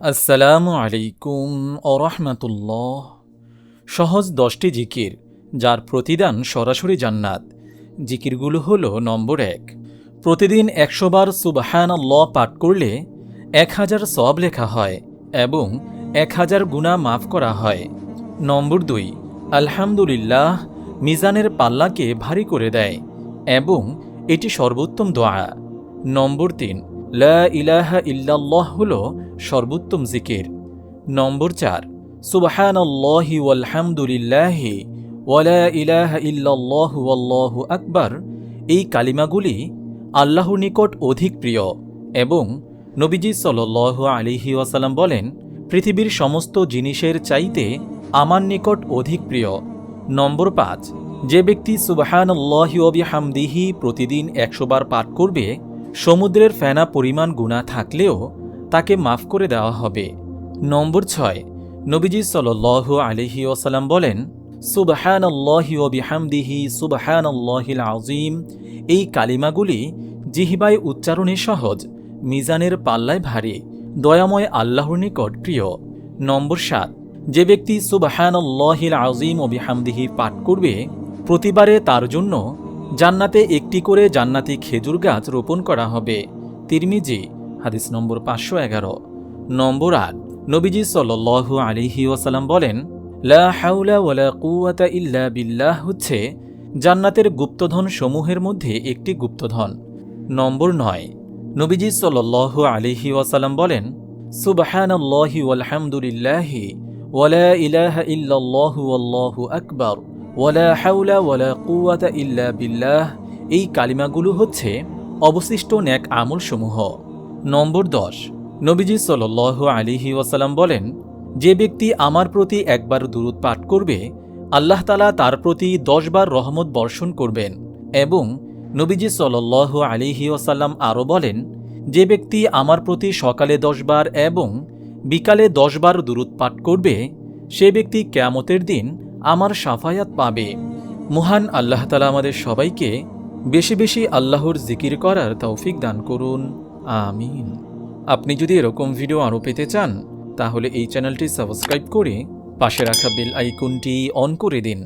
আসসালামু আলাইকুম ওরহমতুল্লাহ সহজ দশটি জিকির, যার প্রতিদান সরাসরি জান্নাত। জিকিরগুলো হল নম্বর এক। প্রতিদিন একশো বার সুবাহান ল পাঠ করলে এক হাজার সব লেখা হয় এবং এক হাজার গুণা মাফ করা হয়। নম্বর দুই, আলহামদুলিল্লাহ মিজানের পাল্লাকে ভারী করে দেয় এবং এটি সর্বোত্তম দোয়া। নম্বর তিন ইলাহা ইল্লাল্লাহ হল সর্বোত্তম জিকির। নম্বর চার, সুবহানাল্লাহি ওয়ালহামদুলিল্লাহি ওয়ালা ইলাহা ইল্লাল্লাহু ওয়াল্লাহু আকবার। এই কালিমাগুলি আল্লাহর নিকট অধিক প্রিয় এবং নবীজি সাল্লাল্লাহু আলিহি ওয়াসাল্লাম বলেন, পৃথিবীর সমস্ত জিনিসের চাইতে আমার নিকট অধিক প্রিয়। নম্বর পাঁচ, যে ব্যক্তি সুবাহান হামদিহি প্রতিদিন একশোবার পাঠ করবে সমুদ্রের ফেনা পরিমাণ গুণা থাকলেও তাকে মাফ করে দেওয়া হবে। নম্বর ছয়, নবীজি সাল আলিহি ওসালাম বলেন সুবাহান হামদিহি সুবাহান আজিম এই কালিমাগুলি জিহিবাই উচ্চারণে সহজ, মিজানের পাল্লায় ভারী, দয়াময় আল্লাহর নিকট প্রিয়। নম্বর সাত, যে ব্যক্তি সুবাহান আজিম ও বিহামদিহি পাঠ করবে, প্রতিবারে তার জন্য জান্নাতে একটি করে জান্নাতি খেজুর গাছ রোপণ করা হবে। তিরমিজি, হাদিস নম্বর পাঁচশো এগারো। নম্বর আট, নবীজি সাল আলিহি ওয়াসাল্লাম বলেন ইল্লা বিল্লাহ হচ্ছে জান্নাতের গুপ্তধন সমূহের মধ্যে একটি গুপ্তধন। নম্বর নয়, নবীজি সাল আলিহি ওয়াসাল্লাম বলেন, সুবহানাল্লাহি ওয়ালহামদুলিল্লাহি ওয়ালা ইলাহা ইল্লাল্লাহু ওয়াল্লাহু আকবার। ওয়ালা হাউলা ওয়ালা কুয়াতা ইল্লা বিল্লাহ। এই কালিমাগুলো হচ্ছে অবশিষ্ট ন্যাক আমলসমূহ। নম্বর দশ, নবীজি সাল আলিহি ওয়াসাল্লাম বলেন, যে ব্যক্তি আমার প্রতি একবার দুরুদ পাঠ করবে, আল্লাহ তালা তার প্রতি দশবার রহমত বর্ষণ করবেন। এবং নবীজি সাল আলিহি ওয়াসাল্লাম আরও বলেন, যে ব্যক্তি আমার প্রতি সকালে দশবার এবং বিকালে দশবার দুরুদ পাঠ করবে, সে ব্যক্তি কেয়ামতের দিন আমার সাফায়াত পাবে। মহান আল্লাহ তালা আমাদের সবাইকে বেশি বেশি আল্লাহর জিকির করার তৌফিক দান করুন। আমিন। আপনি যদি এরকম ভিডিও আরও পেতে চান, তাহলে এই চ্যানেলটি সাবস্ক্রাইব করে পাশে রাখা বেল আইকনটি অন করে দিন।